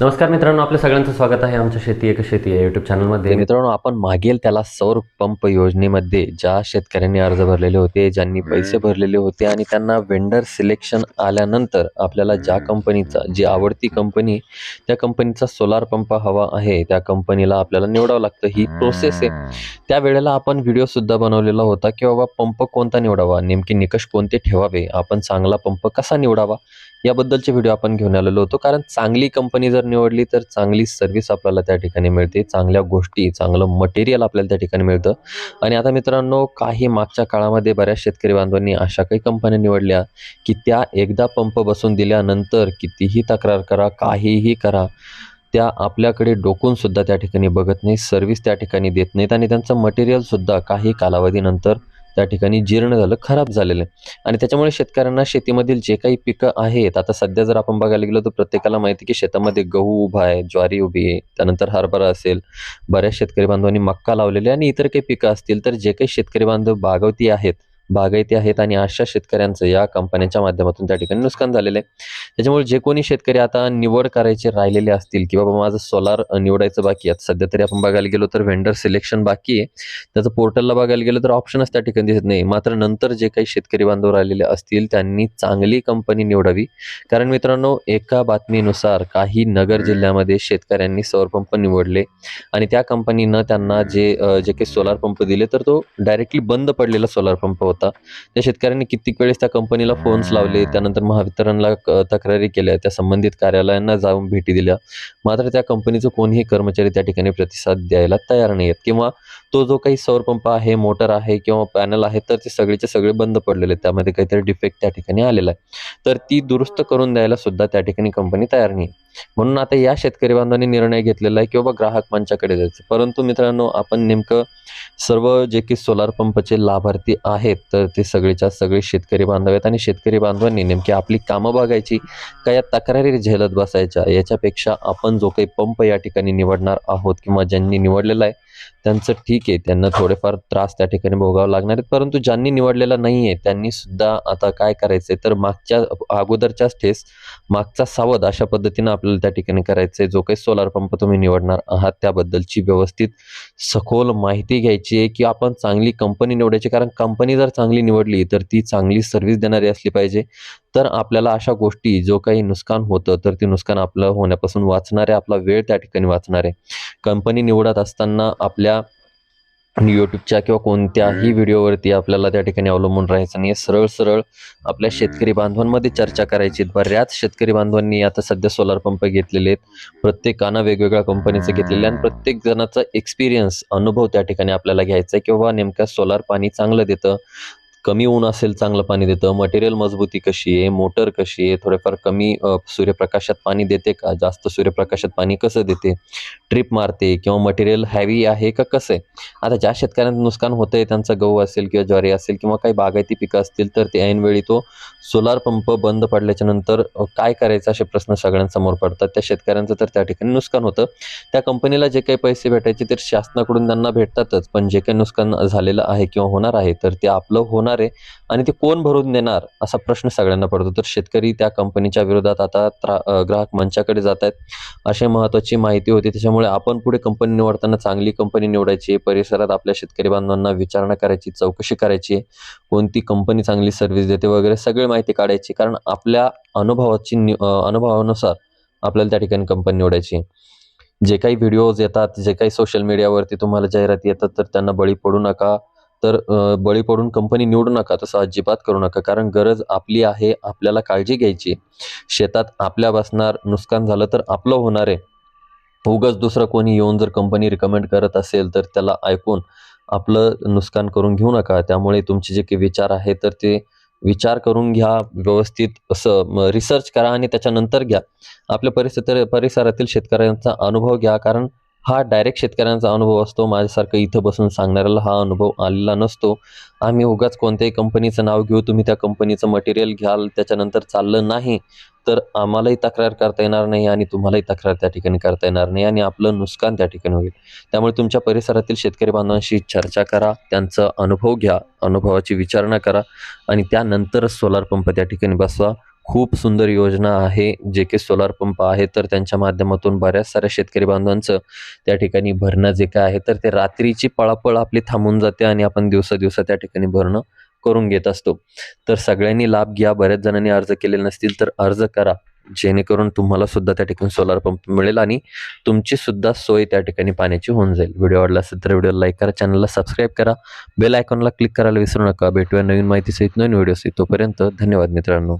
नमस्कार मित्रांनो आपल्या सगळ्यांचं स्वागत आहे आमच्या शेती एक शेती या युट्यूब चॅनलमध्ये मित्रांनो आपण मागेल त्याला सौर पंप योजनेमध्ये ज्या शेतकऱ्यांनी अर्ज भरलेले होते ज्यांनी पैसे भरलेले होते आणि त्यांना वेंडर सिलेक्शन आल्यानंतर आपल्याला ज्या कंपनीचा जी आवडती कंपनी त्या कंपनीचा सोलार पंप हवा आहे त्या कंपनीला आपल्याला निवडावं लागतं. ही प्रोसेस आहे. त्यावेळेला आपण व्हिडिओसुद्धा बनवलेला होता की बाबा पंप कोणता निवडावा? नेमके निकष कोणते ठेवावे? आपण चांगला पंप कसा निवडावा? याबद्दलचे व्हिडिओ आपण घेऊन आलेलो होतो. कारण चांगली कंपनी जर निवडली तर चांगली सर्व्हिस आपल्याला त्या ठिकाणी मिळते. चांगल्या गोष्टी चांगलं मटेरियल आपल्याला त्या ठिकाणी मिळतं. आणि आता मित्रांनो काही मागच्या काळामध्ये बऱ्याच शेतकरी बांधवांनी अशा काही कंपन्या निवडल्या की त्या एकदा पंप बसून दिल्यानंतर कितीही तक्रार करा काहीही करा त्या आपल्याकडे डोकूनसुद्धा त्या ठिकाणी बघत नाही सर्व्हिस त्या ठिकाणी देत नाहीत आणि त्यांचं मटेरियलसुद्धा काही कालावधीनंतर त्या ठिकाणी जीर्ण झालं खराब झालेलं आहे. आणि त्याच्यामुळे शेतकऱ्यांना शेतीमधील जे काही पिकं आहेत आता सध्या जर आपण बघायला गेलो तर प्रत्येकाला माहिती आहे की शेतामध्ये गहू उभा आहे ज्वारी उभी आहे त्यानंतर हरभरा असेल बऱ्याच शेतकरी बांधवांनी मक्का लावलेले आणि इतर काही पिकं असतील तर जे काही शेतकरी बांधव बागवती आहेत बागायती आहेत आणि अशा शेतकऱ्यांचं या कंपन्यांच्या माध्यमातून त्या ठिकाणी नुकसान झालेलं आहे. त्याच्यामुळे जे कोणी शेतकरी आता निवड करायचे राहिलेले असतील की बाबा माझं सोलार निवडायचं बाकी आहे. आता सध्या तरी आपण बघायला गेलो तर व्हेंडर सिलेक्शन बाकी आहे. त्याचं पोर्टलला बघायला गेलं तर ऑप्शनच त्या ठिकाणी दिसत नाही. मात्र नंतर जे काही शेतकरी बांधव राहिलेले असतील त्यांनी चांगली कंपनी निवडावी. कारण मित्रांनो एका बातमीनुसार काही नगर जिल्ह्यामध्ये शेतकऱ्यांनी सौरपंप निवडले आणि त्या कंपनीनं त्यांना जे जे काही सोलार पंप दिले तर तो डायरेक्टली बंद पडलेला सोलार पंप होता. त्या शेतकऱ्यांनी कित्येक वेळेस त्या कंपनीला फोन्स लावले. त्यानंतर महावितरणला तक्रारी केल्या. त्या संबंधित कार्यालयांना जाऊन भेटी दिल्या. मात्र त्या कंपनीचं कोणीही कर्मचारी त्या ठिकाणी प्रतिसाद द्यायला तयार नाही आहेत किंवा तो जो काही सौर पंप आहे मोटर आहे किंवा पॅनल आहे तर ते सगळेचे सगळे बंद पडलेले आहेत. त्यामध्ये काहीतरी डिफेक्ट त्या ठिकाणी आलेला आहे. तर ती दुरुस्त करून द्यायला सुद्धा त्या ठिकाणी कंपनी तयार नाही. म्हणून आता या शेतकरी बांधवांनी निर्णय घेतलेला आहे की बाबा ग्राहक मंचाकडे जायचं. परंतु मित्रांनो आपण नेमकं सर्व जे की सोलार पंपचे लाभार्थी आहेत तर ते सगळेच्या सगळे शेतकरी बांधव आहेत आणि शेतकरी बांधवांनी नेमकी आपली कामं बघायची का या तक्रारी झेलत बसायच्या? याच्यापेक्षा आपण जो काही पंप या ठिकाणी निवडणार आहोत किंवा ज्यांनी निवडलेला आहे त्यांचं ठीक आहे. त्यांना थोडेफार त्रास त्या ठिकाणी भोगावं लागणार आहेत. परंतु ज्यांनी निवडलेला नाही आहे त्यांनी सुद्धा आता काय करायचं आहे तर मागच्या अगोदरच्याच ठेस मागचा सावध अशा पद्धतीनं आपल्याला त्या ठिकाणी करायचं आहे जो काही सोलार पंप तुम्ही निवडणार आहात त्याबद्दलची व्यवस्थित सखोल माहिती घ्यायची आहे की आपण चांगली कंपनी निवडायची. कारण कंपनी जर चांगली निवडली तर ती चांगली सर्व्हिस देणारी असली पाहिजे. तर आपल्याला अशा गोष्टी जो काही नुकसान होतं तर ते नुकसान आपलं होण्यापासून वाचणार आहे आपला वेळ त्या ठिकाणी वाचणार. आहे कंपनी निवडत असताना आपल्या यूट्यूबच्या किंवा कोणत्याही व्हिडिओवरती आपल्याला त्या ठिकाणी अवलंबून राहायचं नाही सरळ सरळ आपल्या शेतकरी बांधवांमध्ये चर्चा करायची बऱ्याच शेतकरी बांधवांनी आता सध्या सोलार पंप घेतलेले आहेत. प्रत्येकानं वेगवेगळ्या कंपनीचं घेतलेलं आणि प्रत्येक जणाचा एक्सपिरियन्स अनुभव त्या ठिकाणी आपल्याला घ्यायचा आहे. किंवा नेमक्या सोलार पाणी चांगलं देतं. कमी ऊन असेल चांगलं पाणी देतं. मटेरियल मजबूती कशी आहे मोटर कशी आहे थोडेफार कमी सूर्यप्रकाशात पाणी देते का? जास्त सूर्यप्रकाशात पाणी कसं देते? ट्रिप मारते किंवा मटेरियल हॅवी आहे का कसं आहे? आता ज्या शेतकऱ्यांचं नुकसान होतं आहे त्यांचा गहू असेल किंवा ज्वारी असेल किंवा काही बागायती पिकं असतील तर ते ऐनवेळी तो सोलार पंप बंद पडल्याच्या नंतर काय करायचं असे प्रश्न सगळ्यांसमोर पडतात. त्या शेतकऱ्यांचं तर त्या ठिकाणी नुकसान होतं. त्या कंपनीला जे काही पैसे भेटायचे ते शासनाकडून त्यांना भेटतातच. पण जे काही नुकसान झालेलं आहे किंवा होणार आहे तर ते आपलं होणार आहे आणि ते कोण भरून देणार असा प्रश्न सगळ्यांना पडतो. तर शेतकरी त्या कंपनीच्या विरोधात आता ग्राहक मंचाकडे जात आहेत. अशी महत्त्वाची माहिती होती. त्याच्यामुळे आपण पुढे कंपनी निवडताना चांगली कंपनी निवडायची. परिसरात आपल्या शेतकरी बांधवांना विचारणा करायची चौकशी करायची. कोणती कंपनी चांगली सर्व्हिस देते वगैरे सगळी माहिती काढायची. कारण आपल्या अनुभवाची अनुभवानुसार आपल्याला त्या ठिकाणी कंपनी निवडायची. जे काही व्हिडिओज येतात जे काही सोशल मीडियावरती तुम्हाला जाहिराती येतात तर त्यांना बळी पडू नका. तर बळी पडून कंपनी निवडू नका. तसं अजिबात करू नका. कारण गरज आपली आहे आपल्याला काळजी घ्यायची. शेतात आपल्या बसणार नुकसान झालं तर आपलं होणार आहे. उगाच दुसरं कोणी येऊन जर कंपनी रिकमेंड करत असेल तर त्याला ऐकून आपलं नुकसान करून घेऊ नका. त्यामुळे तुमचे जे काही विचार आहे तर ते विचार करून घ्या व्यवस्थित असं रिसर्च करा आणि त्याच्यानंतर घ्या. आपल्या परिसर परिसरातील शेतकऱ्यांचा अनुभव घ्या. कारण हा डायरेक्ट शेतकऱ्यांचा अनुभव असतो. माझ्यासारखं इथं बसून सांगणाऱ्याला हा अनुभव आलेला नसतो. आम्ही उगाच कोणत्याही कंपनीचं नाव घेऊ तुम्ही त्या कंपनीचं मटेरियल घ्याल त्याच्यानंतर चाललं नाही तर आम्हालाही तक्रार करता येणार नाही आणि तुम्हालाही तक्रार त्या ठिकाणी करता येणार नाही आणि आपलं नुकसान त्या ठिकाणी होईल. त्यामुळे तुमच्या परिसरातील शेतकरी बांधवांशी चर्चा करा त्यांचा अनुभव घ्या अनुभवाची विचारणा करा आणि त्यानंतरच सोलार पंप त्या ठिकाणी बसवा. खूप सुंदर योजना आहे जे की सोलार पंप आहे. तर त्यांच्या माध्यमातून बऱ्याच साऱ्या शेतकरी बांधवांचं त्या ठिकाणी भरणं जे काय आहे तर ते रात्रीची पळापळ आपली थांबून जाते आणि आपण दिवसा दिवसा त्या ठिकाणी भरणं करून घेत असतो. तर सगळ्यांनी लाभ घ्या बऱ्याच जणांनी अर्ज केलेले नसतील तर अर्ज करा. जेणेकरून तुम्हाला सुद्धा त्या ठिकाणी सोलार पंप मिळेल आणि तुमची सुद्धा सोय त्या ठिकाणी पाण्याची होऊन जाईल. व्हिडिओ आवडला असेल तर व्हिडिओ लाईक करा चॅनलला सबस्क्राईब करा. बेल आयकॉनला क्लिक करायला विसरू नका. भेटूया नवीन माहितीसहित नवीन व्हिडिओ तोपर्यंत धन्यवाद मित्रांनो.